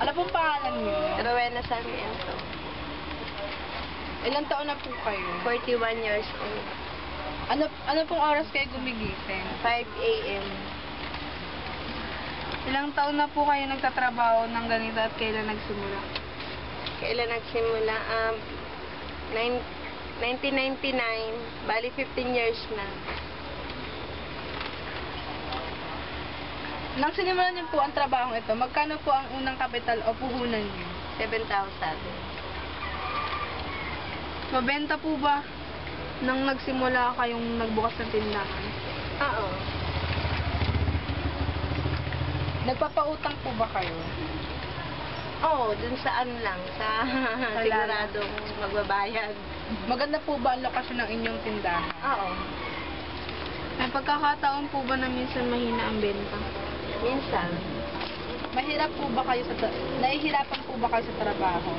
Ano pong pangalan niyo? Rowena San Miento. Ilang taon na po kayo? 41 years old. Ano, ano pong oras kayo gumigising? 5 a.m. Ilang taon na po kayo nagtatrabaho ng ganito at kailan nagsimula? Kailan nagsimula? Um, 1999, bali 15 years na. Nang sinimulan niyo po ang trabaho ito, magkano po ang unang kapital o puhunan niyo? 7,000. Mabenta po ba nang nagsimula kayong nagbukas ng tindahan? Oo. Nagpapautang po ba kayo? Oo, dun sa ano lang, sa siguradong magbabayad. Maganda po ba ang lokasyon ng inyong tindahan? Oo. May pagkakataon po ba na minsan mahina ang benta? Minsan. Mahirap po ba kayo sa nahihirapan po ba kayo sa trabaho?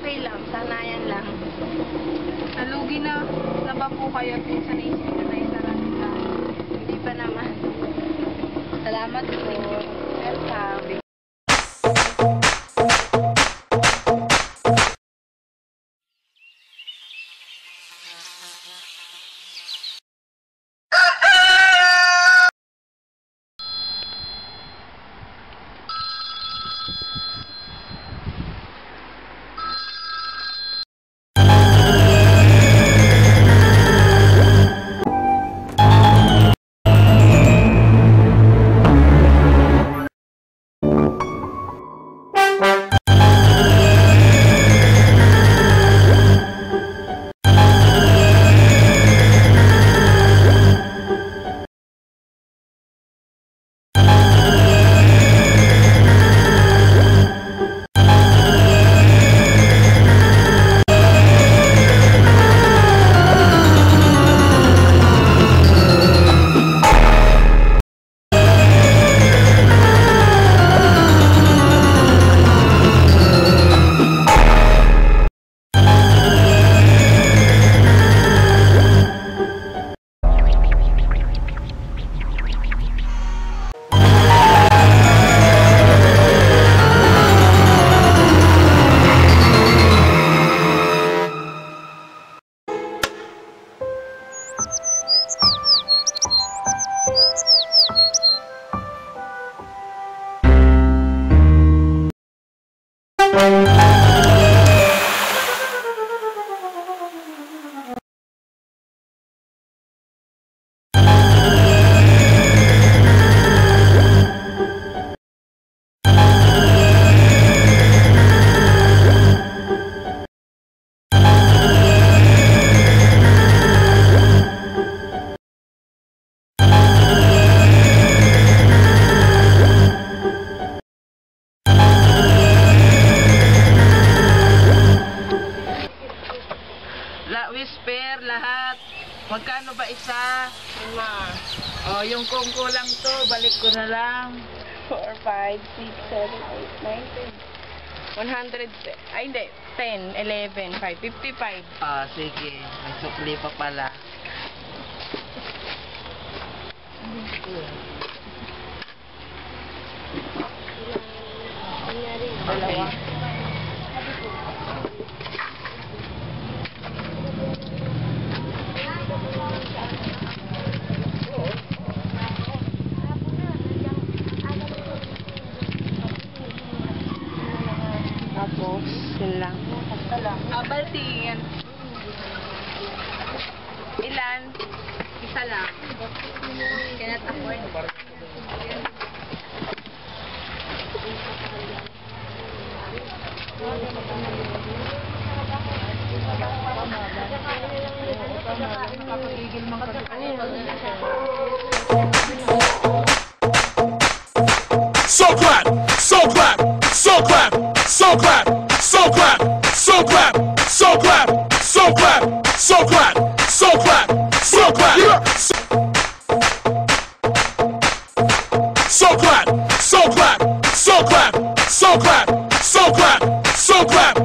Okay lang, sanayan lang. Nalugi na na ba po kayo at minsan naisip na na isara ang tindahan? Hindi pa naman. Salamat po. Magkano ba isa? Lima. Oh, yung kongko lang to, balik ko na lang. 4, 5, 6, 7, 8, 9, 10. 100, ay hindi, 10, 11, 5, 55. Ah, sige. May sukli pa pala. Dalawa. Yun lang. Abal tingin. Ilan? Isa lang. Cannot afford. Nakapagigil mang So clap, so clap, so clap, so clap, so clap, so clap, so clap, so clap, so clap, so clap, so clap. So clap, so clap, so clap, so clap, so clap, so clap,